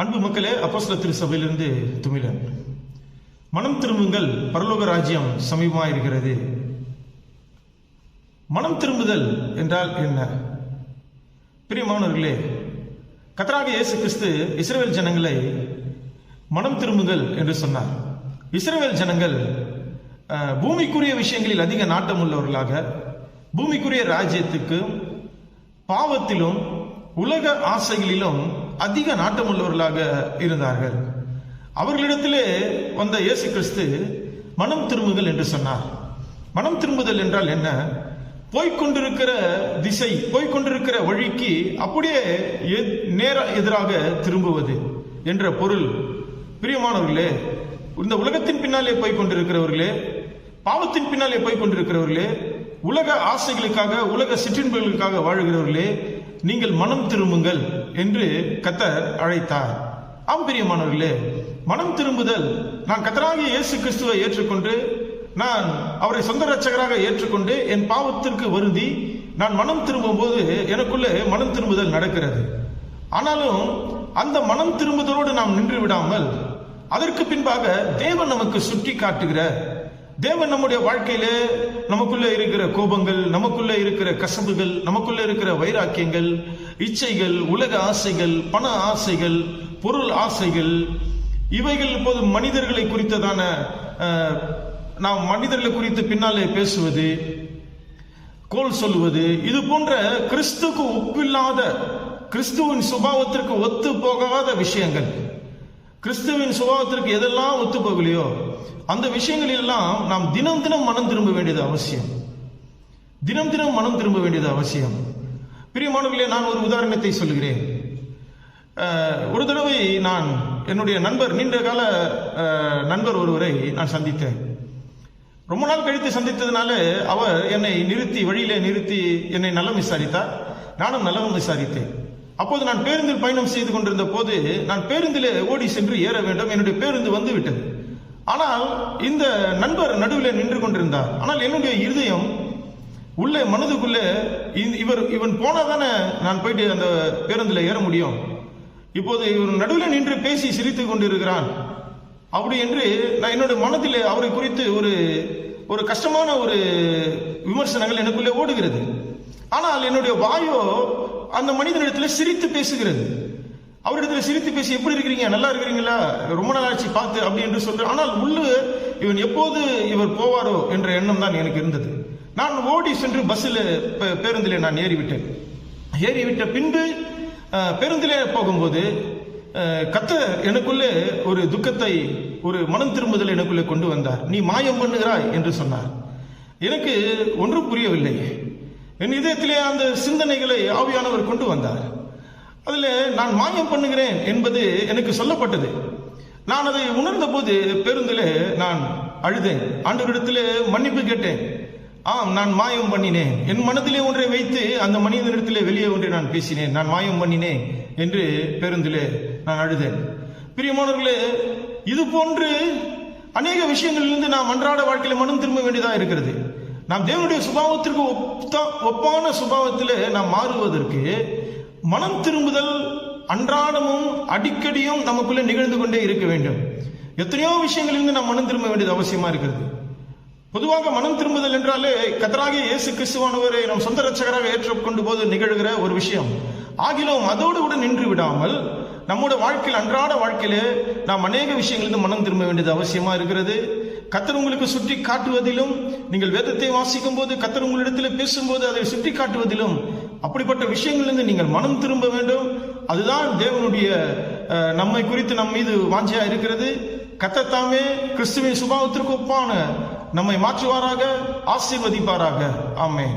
அன்பு மக்களே அப்போஸ்ல திரு சபையிலிருந்து மனம் திரும்புங்கள் பரலோக ராஜ்யம் சமீபமாக இருக்கிறது மனம் திரும்புதல் என்றால் என்ன? பிரியமானவர்களே கத்தராக இயேசு கிறிஸ்து இஸ்ரேல் ஜனங்களை மனம் திரும்புங்கள் என்று சொன்னார். இஸ்ரேல் ஜனங்கள் பூமிக்குரிய விஷயங்களில் அதிக நாட்டம் உள்ளவர்களாக பூமிக்குரிய ராஜ்யத்துக்கும் பாவத்திலும் உலக ஆசைகளிலும் அதிக நாட்டமுள்ளவர்களாக இருந்தார்கள். அவர்களிடத்திலே வந்த இயேசு கிறிஸ்து மனம் திரும்புதல் என்று சொன்னார். மனம் திரும்புதல் என்றால் என்ன? போய்க்கொண்டிருக்கிற திசை போய்கொண்டிருக்கிற வழிக்கு அப்படியே எ- நேர எதிராக திரும்புவது என்ற பொருள். பிரியமானவர்களே இந்த உலகத்தின் பின்னாலே போய் கொண்டிருக்கிறவர்களே பாவத்தின் பின்னாலே போய் கொண்டிருக்கிறவர்களே உலக ஆசைகளுக்காக உலக சிற்றின்புகளுக்காக வாழுகிறவர்களே நீங்கள் மனம் திரும்புங்கள் என்று கத்தர் அழைத்தார். ஆம் பிரியமானவர்களே மனம் திரும்புதல். நான் கத்தராகிய இயேசு கிறிஸ்துவை ஏற்றுக்கொண்டு நான் அவரை சொந்த ரட்சகராக ஏற்றுக்கொண்டு என் பாவத்திற்கு வருந்தி நான் மனம் திரும்பும்போது எனக்குள்ளே மனம் திரும்புதல் நடக்கிறது. ஆனாலும் அந்த மனம் திரும்புதலோடு நாம் நின்று விடாமல் அதற்கு பின்பாக தேவன் நமக்கு சுட்டி காட்டுகிற தேவன் நம்முடைய வாழ்க்கையிலே நமக்குள்ள இருக்கிற கோபங்கள் நமக்குள்ள இருக்கிற கசப்புகள் நமக்குள்ள இருக்கிற வைராக்கியங்கள் இச்சைகள் உலக ஆசைகள் பண ஆசைகள் பொருள் ஆசைகள் இவைகள் இப்போது மனிதர்களை குறித்ததான நாம் மனிதர்களை குறித்து பின்னாலே பேசுவது கோல் சொல்லுவது இது போன்ற கிறிஸ்துக்கு ஒப்பில்லாத கிறிஸ்துவின் சுபாவத்திற்கு ஒத்து போகாத விஷயங்கள். கிறிஸ்துவின் சுபாவத்திற்கு எதெல்லாம் ஒத்து போகலையோ அந்த விஷயங்கள் எல்லாம் நாம் தினம் தினம் மனம் திரும்ப வேண்டியது அவசியம். தினம் தினம் மனம் திரும்ப வேண்டியது அவசியம். பிரியமானவர்களே நான் ஒரு உதாரணத்தை சொல்கிறேன் ஒரு தடவை நான் என்னுடைய நண்பர் நீண்ட கால நண்பர் ஒருவரை நான் சந்தித்தேன். ரொம்ப நாள் கழித்து சந்தித்ததுனால அவர் என்னை நிறுத்தி வழியிலே நிறுத்தி என்னை நலம் விசாரித்தார். நானும் நலம் விசாரித்தேன். அப்போது நான் பேருந்தில் பயணம் செய்து கொண்டிருந்த போது நான் பேருந்திலே ஓடி சென்று ஏற வேண்டும். என்னுடைய பேருந்து வந்து விட்டது. ஆனால் இந்த நண்பர் நடுவில் நின்று கொண்டிருந்தார். ஆனால் என்னுடைய இருதயம் உள்ளே மனதுக்குள்ளே இவர் இவன் போனா தானே நான் போயிட்டு அந்த பேருந்தில் ஏற முடியும். இப்போது இவர் நடுவில் நின்று பேசி சிரித்துக் கொண்டிருக்கிறான் அப்படி என்று நான் என்னோட மனதில் அவரை குறித்து ஒரு ஒரு கஷ்டமான ஒரு விமர்சனங்கள் எனக்குள்ளே ஓடுகிறது. ஆனால் என்னுடைய வாயோ அந்த மனிதனிடத்தில் சிரித்து பேசுகிறது. அவரிடத்துல சிரித்து பேசி எப்படி இருக்கிறீங்க? நல்லா இருக்கிறீங்களா? ரொம்ப நாள் ஆச்சு பார்த்து அப்படி என்று சொல்ற ஆனால் உள்ளு இவன் எப்போது இவர் போவாரோ என்ற எண்ணம் தான் எனக்கு இருந்தது. நான் ஓடி சென்று பஸ்ஸில் பேருந்தில் நான் ஏறிவிட்டேன். ஏறிவிட்ட பின்பு பேருந்திலே போகும்போது கத்த எனக்குள்ளே ஒரு துக்கத்தை ஒரு மனம் திரும்புதல் எனக்குள்ளே கொண்டு வந்தார். நீ மாயம் பண்ணுகிறாய் என்று சொன்னார். எனக்கு ஒன்றும் புரியவில்லை என் இதயத்திலே அந்த சிந்தனைகளை ஆவியானவர் கொண்டு வந்தார். அதில் நான் மாயம் பண்ணுகிறேன் என்பது எனக்கு சொல்லப்பட்டது. நான் அதை உணர்ந்த போது பேருந்திலே நான் அழுதேன். ஆண்டவரிடத்திலே மன்னிப்பு கேட்டேன். ஆம் நான் மாயம் பண்ணினேன். என் மனதிலே ஒன்றை வைத்து அந்த மனிதனிடத்திலே வெளியே ஒன்றை நான் பேசினேன். நான் மாயம் பண்ணினேன் என்று பேருந்திலே நான் அழுதேன். பிரியமானவர்களே இது போன்று அநேக விஷயங்களிலிருந்து நாம் அன்றாட வாழ்க்கையில் மனம் திரும்ப வேண்டியதாக இருக்கிறது. நாம் தேவனுடைய சுபாவத்திற்கு ஒத்த- ஒப்பான சுபாவத்தில் நாம் மாறுவதற்கு மனம் திரும்புதல் அன்றாடமும் அடிக்கடியும் நமக்குள்ளே நிகழ்ந்து கொண்டே இருக்க வேண்டும். எத்தனையோ விஷயங்களிலிருந்து நாம் மனம் திரும்ப வேண்டியது அவசியமா இருக்கிறது. பொதுவாக மனம் திரும்புதல் என்றாலே கத்தராகிய இயேசு கிறிஸ்துவானவரை நம் சொந்த ரட்சகராக ஏற்றுக்கொண்டு போது நிகழ்கிற ஒரு விஷயம். ஆகிலும் அதோடு கூட நின்று விடாமல் நம்முடைய வாழ்க்கையில் அன்றாட வாழ்க்கையிலே நாம் அநேக விஷயங்களிலிருந்து மனம் திரும்ப வேண்டியது அவசியமா இருக்கிறது. கத்தர் உங்களுக்கு சுட்டி காட்டுவதிலும் நீங்கள் வேதத்தை வாசிக்கும் போது கத்தர் உங்களிடத்தில் பேசும்போது அதை சுற்றி காட்டுவதிலும் அப்படிப்பட்ட விஷயங்களிலிருந்து நீங்கள் மனம் திரும்ப வேண்டும். அதுதான் தேவனுடைய நம்மை குறித்து நம் மீது வாஞ்சியா இருக்கிறது. கத்தத்தாமே கிறிஸ்துவின் சுபாவத்திற்கு ஒப்பான நம்மை மாற்றுவாராக ஆசீர்வதிப்பாராக. ஆமேன்.